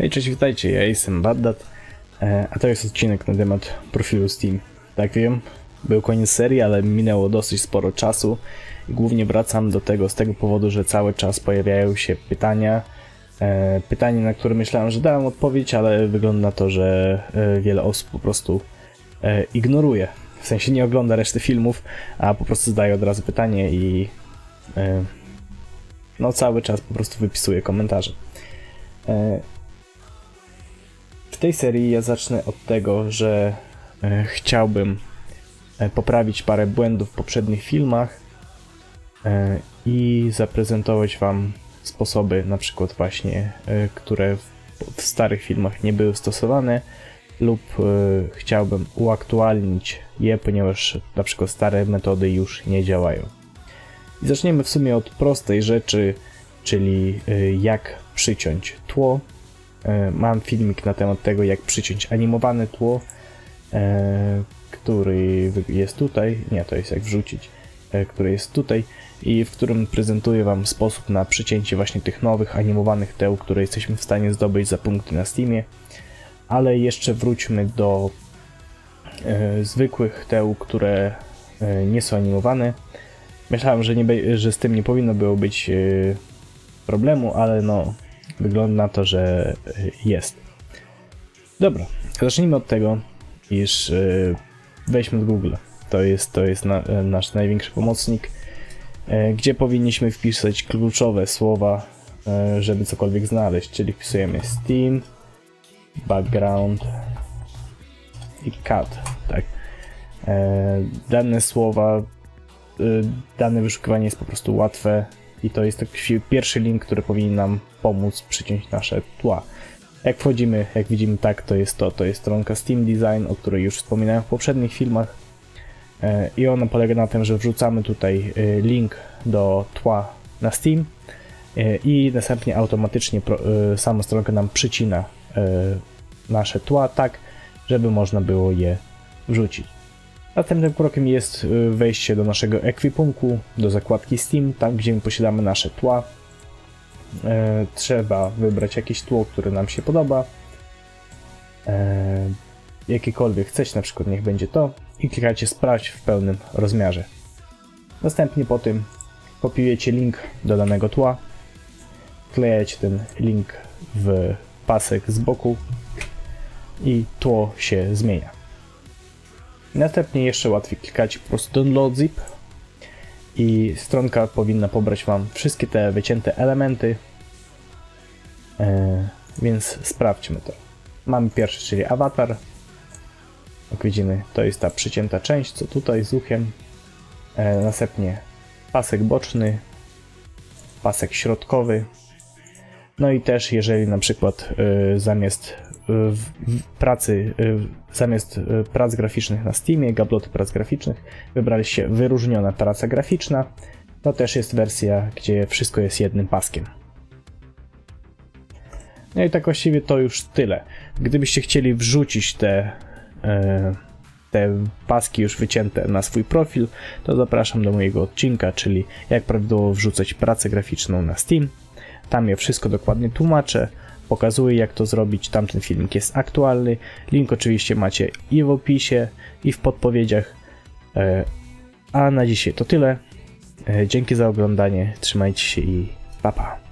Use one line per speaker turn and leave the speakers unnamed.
Hej, cześć, witajcie, ja jestem Baddat, e, a to jest odcinek na temat profilu Steam. Tak wiem, był koniec serii, ale minęło dosyć sporo czasu głównie wracam do tego z tego powodu, że cały czas pojawiają się pytania. E, Pytanie, na które myślałem, że dałem odpowiedź, ale wygląda na to, że e, wiele osób po prostu ignoruje. W sensie nie ogląda reszty filmów, a po prostu zadaje od razu pytanie i no cały czas po prostu wypisuje komentarze. Tej serii ja zacznę od tego, że e, chciałbym e, poprawić parę błędów w poprzednich filmach e, i zaprezentować Wam sposoby, na przykład właśnie, które w, starych filmach nie były stosowane, lub chciałbym uaktualnić je, ponieważ na przykład stare metody już nie działają. I zaczniemy w sumie od prostej rzeczy, czyli jak przyciąć tło. E, Mam filmik na temat tego, jak przyciąć animowane tło, e, który jest tutaj. Nie, to jest jak wrzucić, e, który jest tutaj i w którym prezentuję Wam sposób na przycięcie właśnie tych nowych animowanych teł, które jesteśmy w stanie zdobyć za punkty na Steamie. Ale jeszcze wróćmy do zwykłych teł, które nie są animowane. Myślałem, że, nie, że z tym nie powinno było być problemu, ale no wygląda na to, że y, jest. Dobra, zacznijmy od tego, iż y, weźmy z Google. To jest, to jest na, e, nasz największy pomocnik, gdzie powinniśmy wpisać kluczowe słowa, żeby cokolwiek znaleźć, czyli wpisujemy Steam, background i cat, tak. Dane słowa, y, dane wyszukiwanie jest po prostu łatwe i to jest taki pierwszy link, który powinien nam pomóc przyciąć nasze tła. Jak wchodzimy, jak widzimy tak, to jest to, to jest stronka Steam Design, o której już wspominałem w poprzednich filmach E, i ona polega na tym, że wrzucamy tutaj e, link do tła na Steam e, i następnie automatycznie sama stronka nam przycina nasze tła tak, żeby można było je wrzucić. Następnym krokiem jest y, wejście do naszego ekwipunku, do zakładki Steam, tam gdzie my posiadamy nasze tła. E, Trzeba wybrać jakieś tło, które nam się podoba. E, Jakiekolwiek chcecie, na przykład niech będzie to. I klikacie sprawdź w pełnym rozmiarze. Następnie po tym kopiujecie link do danego tła. Wklejacie ten link w pasek z boku i tło się zmienia. Następnie jeszcze łatwiej klikacie po prostu download zip i stronka powinna pobrać Wam wszystkie te wycięte elementy. E, więc sprawdźmy to. Mamy pierwszy, czyli awatar. Jak widzimy, to jest ta przycięta część, co tutaj z uchem. E, następnie pasek boczny, pasek środkowy. No i też, jeżeli na przykład y, zamiast pracy, y, zamiast y, prac graficznych na Steamie, gabloty prac graficznych, wybraliście wyróżniona praca graficzna, to też jest wersja, gdzie wszystko jest jednym paskiem. No i tak właściwie to już tyle. Gdybyście chcieli wrzucić te, e, te paski już wycięte na swój profil, to zapraszam do mojego odcinka, czyli jak prawidłowo wrzucać pracę graficzną na Steam. Tam ja wszystko dokładnie tłumaczę, pokazuję jak to zrobić. Tamten filmik jest aktualny. Link oczywiście macie i w opisie, i w podpowiedziach. E, A na dzisiaj to tyle. E, Dzięki za oglądanie, trzymajcie się i pa pa.